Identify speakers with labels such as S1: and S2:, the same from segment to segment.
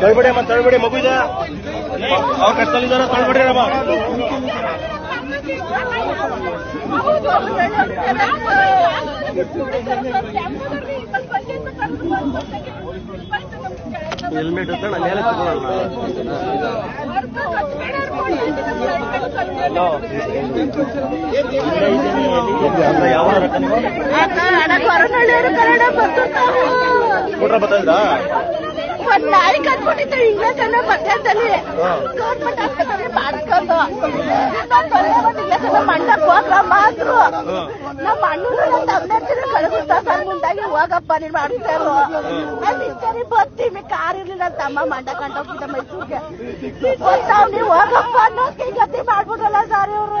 S1: ತಳ್ಬೇಡಿ ಅಮ್ಮ ತಳ್ಬೇಡಿ ಮಗು ಇದೆ ಅವ್ರ ಕಷ್ಟದಲ್ಲಿದ್ದಾರ ತಳ್ಬೇಡಿ ಅಮ್ಮ ಹೆಲ್ಮೆಟ್ ಅಂತ ನಾನು ಮೇಲೆ ಯಾವ
S2: ಮಂಡಕ್ ಹೋಗ್ರಮ್ಮ ಅಂದ್ರು ನಮ್ಮ ಅಣ್ಣನ ಕಳಿಸ್ತಾ ಸರ್ ಹೋಗಪ್ಪ ನೀನ್ ಮಾಡ್ತಾ ಇರೋ ನಾನು ಇಷ್ಟರಿ ಬರ್ತೀವಿ ಕಾರ್ ಇರ್ಲಿಲ್ಲ ನನ್ನ ತಮ್ಮ ಮಂಡ ಕಂಡೋಗ್ತಿದ್ದ ಮೈಸೂರಿಗೆ ಗೊತ್ತಾವ್ ನೀವು ಹೋಗಪ್ಪ ಅನ್ನೋ ಗತಿ ಮಾಡ್ಬಿಡಲ್ಲ ಸರ್ ಇವರು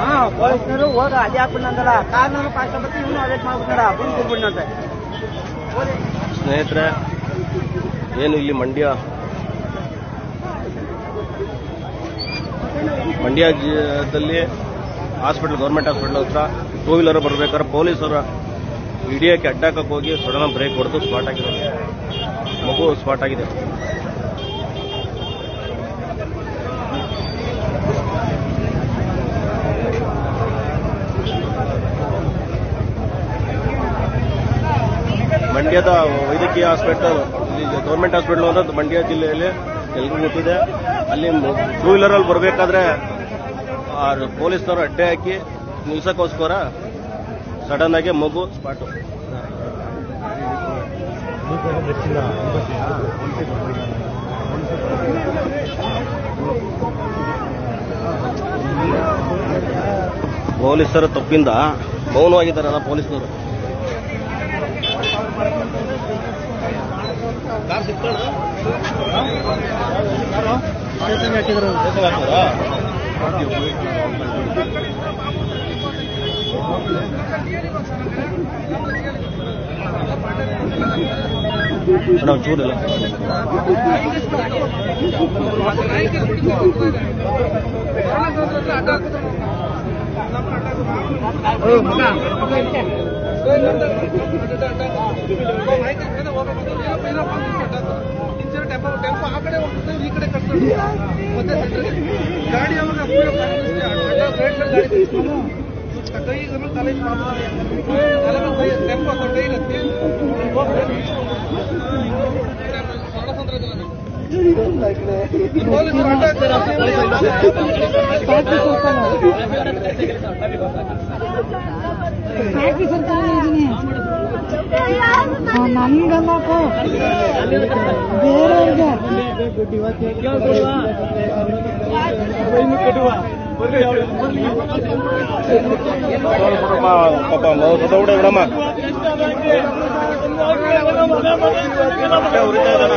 S3: ಹಾ ಪೊಲೀಸ್ನವರು ಹೋಗ ಅದೇ ಹಾಕ್ಬಿಡ್ನಂತಲ್ಲ ಕಾರ್ನವರು ಪಾಸ್ ಬರ್ತಿ ಇವನು ಅರೆಸ್ಟ್ ಮಾಡ್ಬಿಟ್ಟಾರ ಬಂದು ಕೊಡ್ಬಿಡ್ನಂತೆ
S1: ಸ್ನೇಹಿತರೆ, ಏನು ಇಲ್ಲಿ ಮಂಡ್ಯ? ಮಂಡ್ಯ ಜಿಲ್ಲೆಯಲ್ಲಿ ಹಾಸ್ಪಿಟಲ್ ಗೌರ್ಮೆಂಟ್ ಹಾಸ್ಪಿಟಲ್ ಹತ್ರ ಟೂ ವೀಲರ್ ಬರ್ಬೇಕಾದ್ರೆ ಪೊಲೀಸರು ಹಿಡಿಯೋಕ್ಕೆ ಅಡ್ಡಾಕಕ್ಕೆ ಹೋಗಿ ಸಡನ್ ಬ್ರೇಕ್ ಹೊಡೆದು ಸ್ಪಾಟ್ ಆಗಿದೆ ಮಗು ಸ್ಪಾಟ್ ಆಗಿದೆ. ಮಂಡ್ಯದ ವೈದ್ಯಕೀಯ ಹಾಸ್ಪಿಟಲ್ ಗೌರ್ಮೆಂಟ್ ಹಾಸ್ಪಿಟಲ್ ಅನ್ನೋದು ಮಂಡ್ಯ ಜಿಲ್ಲೆಯಲ್ಲಿ ಎಲ್ರಿಗೂ ಗೊತ್ತಿದೆ. ಅಲ್ಲಿ ಟೂ ವೀಲರಲ್ಲಿ ಬರಬೇಕಾದ್ರೆ ಪೊಲೀಸ್ನವರು ಅಡ್ಡೆ ಹಾಕಿ ನಿಲ್ಸಕ್ಕೋಸ್ಕರ ಸಡನ್ ಆಗಿ ಮಗು ಸ್ಪಾಟು. ಪೊಲೀಸರ ತಪ್ಪಿಂದ ಮೌನವಾಗಿದ್ದಾರಲ್ಲ ಪೊಲೀಸ್ನವರು. ಮೇಡಮ್ ಚೂರಿಲ್ಲ
S4: ಟೆಂಪೋ ಟೆಂಪೋ ಆ ಕಡೆ ಹೋಗ್ತದೆ ಈ ಕಡೆ ಕಟ್ಕೊಂಡು ಮತ್ತೆ ಗಾಡಿ ಅವಾಗ ಕೈ ತಲೆ ತಲೆ ಟೆಂಪೋ ಕೈ ಇರುತ್ತೆ ಪೊಲೀಸರು ಅಡ್ಡ
S2: ನನ್ಗನ್ನೋಕು ಬೇರೆಯವ್ರಿಗೆ
S1: ಪಾಪ ಮಗು ಸತ್ತೋಗ್ಬಿಟ್ಟೆ ಬಿಡಮ್ಮ ಹೊಟ್ಟೆ ಉರಿತಾ ಇದ್ದಾನ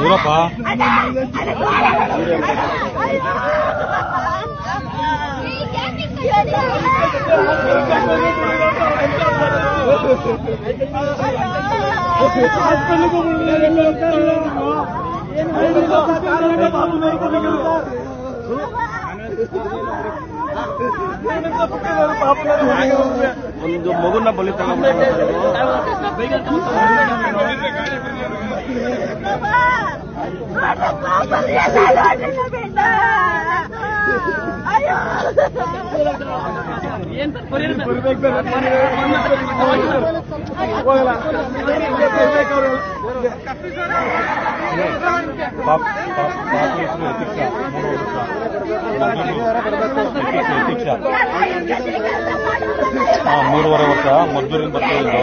S1: ஊரப்பா ஹாஸ்பிட்டலுக்கு ಒಂದು ಮಗುನ ಬಲಿ
S5: ಹೋಗಲ್ಲ ಮೂರು ವರ್ಷ ಮೂರುವರೆ ವರ್ಷ ಮದ್ದೂರಿಂದ ಬರ್ತಾ ಇದ್ದು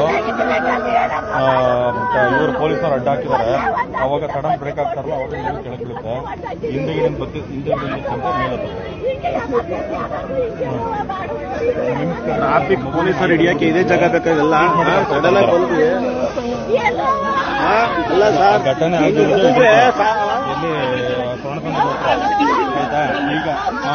S5: ಇವರು ಪೊಲೀಸರು ಅಡ್ಡ ಹಾಕಿದ್ದಾರೆ. ಅವಾಗ ಸಡನ್ ಬ್ರೇಕ್ ಆಗ್ತಾರಲ್ಲ ಅವಾಗ ನೀರು ಕೆಳಗೆ ಬೀಳುತ್ತೆ ಹಿಂದೆಗಡೆ ಬತ್ತಿ ಹಿಂದೆಗಡೆ ಅಂತ ಮೇಲೆ
S1: ಟ್ರಾಫಿಕ್ ಪೊಲೀಸರು ಹಿಡಿಯಕ್ಕೆ ಇದೇ ಜಾಗ ಬೇಕಾಗಿಲ್ಲ ಸಡನ್ ಆಗಿ ಅಲ್ಲ ಸರ್
S5: ಘಟನೆ
S1: ಇದು
S5: ಆಗಿರೋದು
S1: ಅಂದ್ರೆ ಸಾ-
S5: ಎಲ್ಲಿ ಸೋಣಸಂದ್ರ ಹತ್ರ. ಆಯ್ತಾ ಈಗ ಹಾ,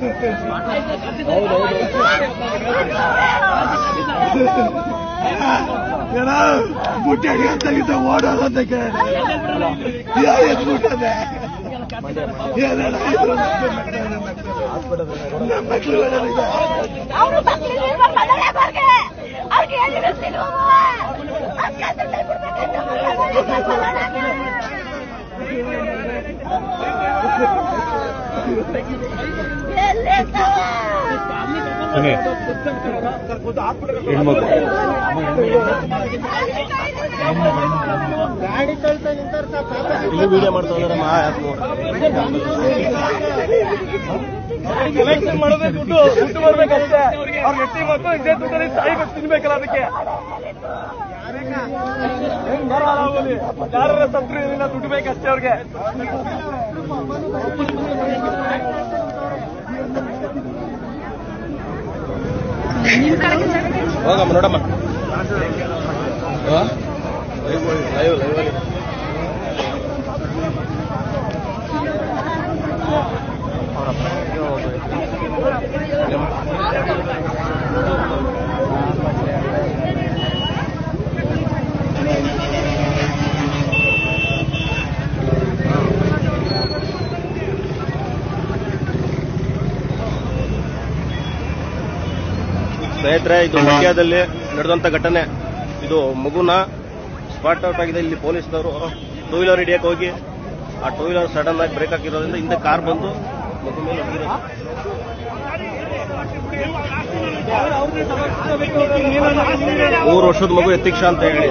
S1: ಬ್ಲಡ್ ಓಪನ್
S2: ಅವರು ಮಕ್ಕಳಿಗೆ ಅವ್ರಿಗೆ ಅವ್ರಿಗೆ
S5: ಸುನಿ ಹೆಣ್ಮಗು
S1: ಇಲ್ಲಿ ವಿಡಿಯೋ ಮಾಡ್ತಾ ಇದಾರೆ ಮಾ
S4: ಎಲೆಕ್ಷನ್ ಮಾಡೋದೇ ದುಡ್ಡು ದುಡ್ಡು ಬರ್ಬೇಕಷ್ಟೇ ಅವ್ರ ಎಟ್ಟಿ ಮಕ್ಕಳು ಇದೇ ದುಡ್ಡಲ್ಲಿ ಸಾಯ್ಬೇಕು ತಿನ್ಬೇಕಲ್ಲ ಅದಕ್ಕೆ. ಯಾರ ಸತ್ರು ಇದನ್ನ ದುಡ್ಡು ಬೇಕಷ್ಟೇ ಅವ್ರಿಗೆ.
S1: ಹೋಗಮ್ಮ ನೋಡಮ್ಮ ಲೈವ್ ಲೈವ್ ಲೈವ್ ಸ್ನೇಹಿತರೆ, ಇದು ಮಂಡ್ಯದಲ್ಲಿ ನಡೆದಂತ ಘಟನೆ. ಇದು ಮಗುನ ಸ್ಪಾಟ್ ಔಟ್ ಆಗಿದೆ. ಇಲ್ಲಿ ಪೊಲೀಸ್ನವರು ಟೂ ವೀಲರ್ ಹಿಡಿಯಕ್ಕೆ ಹೋಗಿ, ಆ ಟೂ ವೀಲರ್ ಸಡನ್ ಆಗಿ ಬ್ರೇಕ್ ಹಾಕಿರೋದ್ರಿಂದ ಹಿಂದೆ ಕಾರ್ ಬಂದು ಮಗು ಮೇಲೆ. ಮೂರು ವರ್ಷದ ಮಗು ಯತೀಕ್ಷ ಅಂತ ಹೇಳಿ.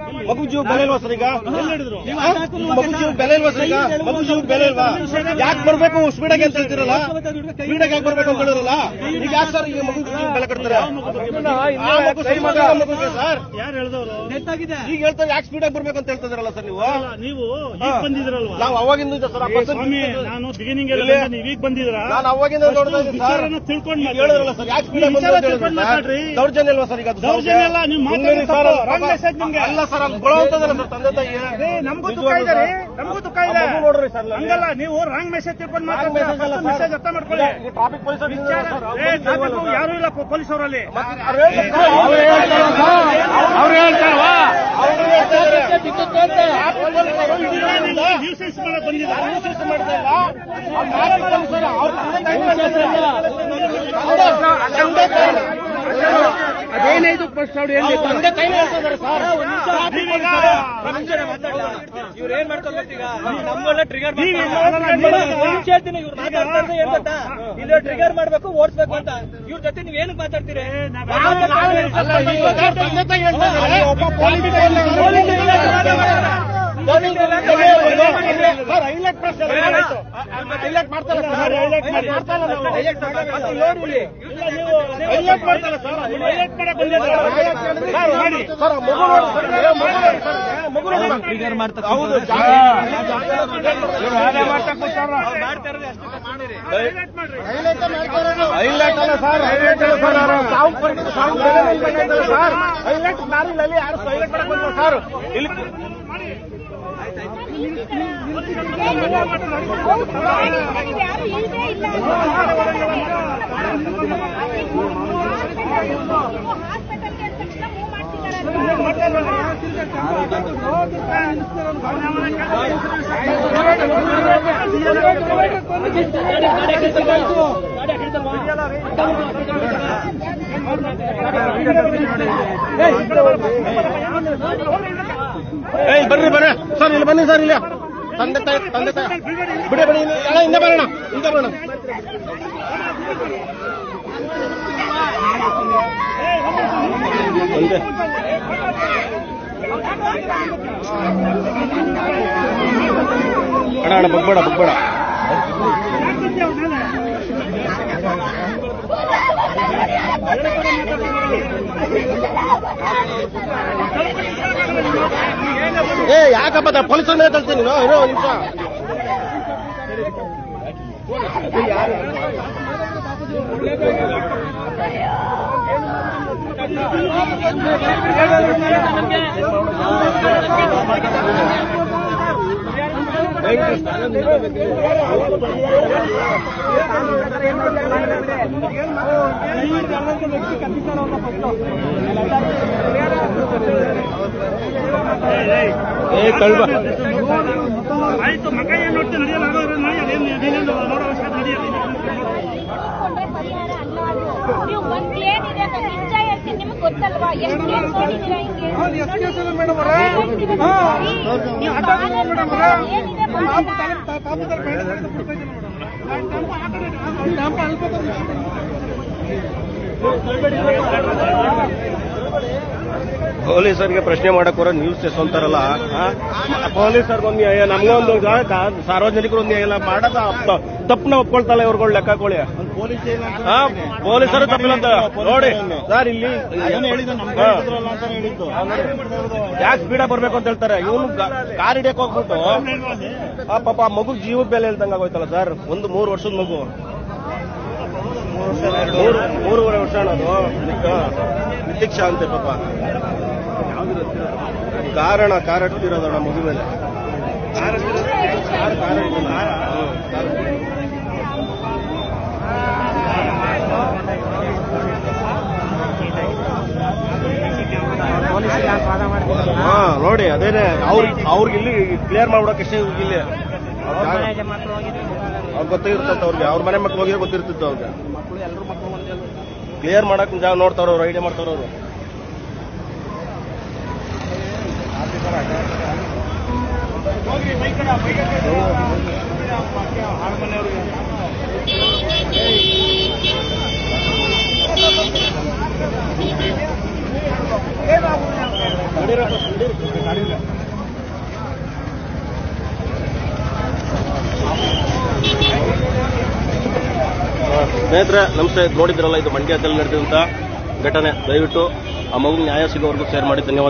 S1: ಮಗು ಜೀವ ಬೆಲೆ ಇಲ್ವಾ ಸರ್ ಈಗ? ಮಗು ಜೀವ ಬೆಲೆ ಇಲ್ವಾ ಸರ್ ಈಗ? ಮಗು ಜೀವ ಬೆಲೆ ಇಲ್ವಾ ಯಾಕೆ ಬರ್ಬೇಕು? ಸ್ಪೀಡಾಗಿ ಅಂತ ಹೇಳ್ತಿರಲ್ಲ? ಸ್ಪೀಡಾಗಿ ಯಾಕೆ ಬರ್ಬೇಕು ಅಂತ ಹೇಳಿರಲ್ಲ ಈಗ ಯಾಕೆ ಸರ್ ಈಗ ಮಗು ಬೆಲೆ ಮಗು ಸರಿ?
S6: ಯಾರು ಹೇಳ್ದವ್ರು?
S1: ಈಗ ಹೇಳ್ತಾರೆ ಯಾಕೆ ಸ್ಪೀಡಾಗಿ ಬರ್ಬೇಕು ಅಂತ ಹೇಳ್ತಿದ್ರಲ್ಲ ಸರ್ ನೀವು?
S6: ನೀವು ಬಂದಿದ್ರಲ್ವಾ?
S1: ನಾವು ಅವಾಗಿಂದ ಸರ್
S6: ನಾನು ಬಿಗಿನಿಂಗ್ ನೀವೀಗ ಬಂದಿದ್ರ
S1: ನಾನು ಅವಾಗಿಂದ ನೋಡ್ತಾ ಇದ್ದೀನಿ ಸರ್.
S6: ತಿಳ್ಕೊಂಡು
S1: ಹೇಳಿದ್ರಲ್ಲ ಸರ್ ಯಾಕೆ ಸ್ಪೀಡಾಗಿ ಬಂದು ಅಂತ ಹೇಳಿದ್ರು
S6: ತಿಳ್ಕೊಂಡು
S1: ಸರ್?
S6: ಮಾತಾಡ್ರಿ.
S1: ದೌರ್ಜನ್ಯ ಅಲ್ವಾ ಸರ್ ಈಗ
S6: ದೌರ್ಜನ್ಯ ಅಲ್ಲ, ನೀವು
S1: ಮಾತಾಡಿ ಸರ್, ಅಲ್ಲ ಸರ್ ತಂದೆ ತಾಯಿ
S6: ನಮಗೂ ದುಃಖ ಇದೆ ರೀ ನಮಗೂ ದುಃಖ ಇದೆ.
S1: ನೋಡ್ರಿ ಸರ್.
S6: ಹಂಗಲ್ಲ ನೀವು ರಾಂಗ್ ಮೆಸೇಜ್ ತಿಳ್ಕೊಂಡು
S1: ಮಾತಾಡ್ಬೇಕು.
S6: ಮೆಸೇಜ್ ಅರ್ಥ ಮಾಡ್ಕೊಳ್ಳಿ.
S1: ಟ್ರಾಫಿಕ್ ಪೊಲೀಸ್
S6: ಯಾರು ಇಲ್ಲ ಪೊಲೀಸ್ ಅವರಲ್ಲಿ
S1: ಅವ್ರು ಹೇಳ್ತಾರವಾ?
S6: ನ್ಯೂಸೆನ್ಸ್ ಮಾಡಕ್
S1: ನ್ಯೂಸೆನ್ಸ್ ಮಾಡ್ತಾ ಇಲ್ಲ. ಅವ್ರ ತಂದೆ ತಾಯಿ
S4: ಅದೇನೈದು ಪ್ರಶ್ನೆ ಅವ್ರು
S1: ಏನ್
S3: ಇವ್ರು ಏನ್ ಟ್ರಿಗರ್ ಇವ್ರು ಮಾತಾಡ್ತಾ ಇರೋದು ಏನ್ ಗೊತ್ತಾ ಇಲ್ಲಿ ಟ್ರಿಗರ್ ಮಾಡ್ಬೇಕು ಓಡಿಸ್ಬೇಕು ಅಂತ. ಇವ್ರ ಜೊತೆ ನೀವ್ ಏನಕ್ ಮಾತಾಡ್ತೀರಿ?
S1: ಇದ್ದಾರೆ. ಒಬ್ಬ ಪೊಲೀಸ್
S6: ಹೈಲೈಟ್ ಮಾಡ್ತಾರೆ ಸರ್ ಹೈಲೈಟ್ ಮಾಡಕ್ ಬಂದಿದ್ದಾರೆ? ಸರ್ ಮಾಡಿ. ಸರ್ ಮಗು ನೋಡಿ ಮಗು ಸರ್ ಸರ್. ಹೌದು. ಹೈಲೈಟ್ ಅಲ್ಲ ಸರ್ ಹೈಲೈಟ್ ಅಲ್ಲ ಸರ್ ಅವ್ರು. ಸಾವು ಪರಿಣಿತ ಸಾವು ಪರಿಣಿತ ಸರ್ ಹೈಲೈಟ್ ಯಾರು ಹೈಲೈಟ್ ಮಾಡಕ್ ಸರ್ ಇಲ್ಲಿ
S2: ஏய் இங்க வர பாருங்க
S6: ಏಯ್ ಬರ್ರಿ ಬರ್ರಿ ಸರ್ ಇಲ್ಲಿ ಬನ್ನಿ ಸರ್ ಇಲ್ಲಿ ತಂದೆ ತಾಯಿ ತಂದೆ ತಾಯಿ ಬಿಡಿ ಬಿಡಿ ಇಲ್ಲಿ ಎಲ್ಲ ಹಿಂದೆ ಬರೋಣ ಹಿಂದೆ ಬರೋಣ ಒಂದೇ ಅಣ್ಣ ಅಣ್ಣ ಬಗ್ಬೇಡ ಬಗ್ಬೇಡ ಏ ಯಾಕಪ್ಪ ಅಂದ್ರೆ ಕಳ್ತೀನಿ ನೀನು? ಇರೋ ಒಂದ್ ನಿಮಿಷ. ಏ ಕಳ್ಬ
S7: ಆಯ್ತು ಮಗ ಏನ್ ನೋಡ್ತೀನಿ ನಡೆಯಲ್ಲ ಆಗೋದ್ರೆ ನೋಡಿ ಅದೇನು ನೀನೇನು ನೋಡೋ ಅವಶ್ಯಕತೆ ನಡೆಯಲ್ಲ
S2: ಕೊಂಡ್ರೆ ಪರಿಹಾರ ಅಲ್ಲ ಅದು. ನೀವು ಒಂದ್ ಏನಿದೆ ನಾನು ಹೇಳ್ತೀನಿ ನಿಮ್ಗೆ ಗೊತ್ತಲ್ವಾ? ಎಷ್ಟು ಕೇಸ್ ನೋಡಿದೀರಾ ಹಿಂಗೆ?
S1: ಪೊಲೀಸರಿಗೆ ಪ್ರಶ್ನೆ ಮಾಡಕ್ ಬರೋ ನ್ಯೂಸ್ ಎಸೊಂತಾರಲ್ಲ ಪೊಲೀಸರ್ಗೊಂದು ನಮ್ಗೊಂದು ಸಾರ್ವಜನಿಕರು ಒಂದು ಎಲ್ಲ ಮಾಡದ ತಪ್ಪನ ಒಪ್ಕೊಳ್ತಲ್ಲ ಇವ್ರುಗಳು ಲೆಕ್ಕ ಕೊಳಿ. ಹಾ ಪೊಲೀಸರು ತಪ್ಪಿಲ್ಲ ಅಂತ. ನೋಡಿ. ಸರ್ ಇಲ್ಲಿ ಯಾಕೆ ಸ್ಪೀಡ ಬರ್ಬೇಕು ಅಂತ ಹೇಳ್ತಾರೆ? ಇವನು ಕಾರ್ ಹಿಡಿಯಕ್ ಹೋಗ್ಬಿಟ್ಟು ಆ ಪಾಪ ಆ ಮಗು ಜೀವ ಬೆಲೆ ಹೇಳ್ದಂಗ ಆಗೋಯ್ತಲ್ಲ ಸರ್. ಒಂದು ಮೂರು ವರ್ಷದ ಮಗು. ಮೂರು ಮೂರುವರೆ ವರ್ಷ ಅನ್ನೋದು ನಿತಿಕ್ಷಾ ಅಂತೆ ಪಾಪ. ಕಾರಣ ಕಾರ ಇಟ್ಟಿರೋದಣ್ಣ ಮಗು ಮೇಲೆ ಕಾರ್ ಕಾರ ಇಟ್ಟಿಲ್ಲ. ಹ್ಮ್, ಕಾರ್ ಇಟ್ಟಿಲ್ಲ. ಹಾ ನೋಡಿ ಅದೇನೆ ಅವ್ರಿಗೆ ಅವ್ರಿಗೆ ಇಲ್ಲಿ ಕ್ಲಿಯರ್ ಮಾಡ್ಬಿಡಕ್ಕೆ ಇಲ್ಲಿ. ಅವ್ರು ಗೊತ್ತಿರ್ತಂತ ಅವ್ರಿಗೆ, ಅವ್ರ ಮನೆ ಮಕ್ಳು ಹೋಗಿ ಗೊತ್ತಿರ್ತಿತ್ತು ಅವ್ರಿಗೆ. ಕ್ಲಿಯರ್ ಮಾಡಕ್ ಜಾಗ ನೋಡ್ತಾರ ಅವ್ರು ಐಡಿಯಾ ಮಾಡ್ತಾರ ಅವರು. ಸ್ನೇಹಿತರೆ, ನಮಸ್ತೆ. ನೋಡಿದ್ರಲ್ಲ, ಇದು ಮಂಡ್ಯದಲ್ಲಿ ನಡೆದಂತ ಘಟನೆ. ದಯವಿಟ್ಟು ಆ ಮಗು ನ್ಯಾಯ ಸಿಗೋವರೆಗೂ ಶೇರ್ ಮಾಡಿ. ಧನ್ಯವಾದ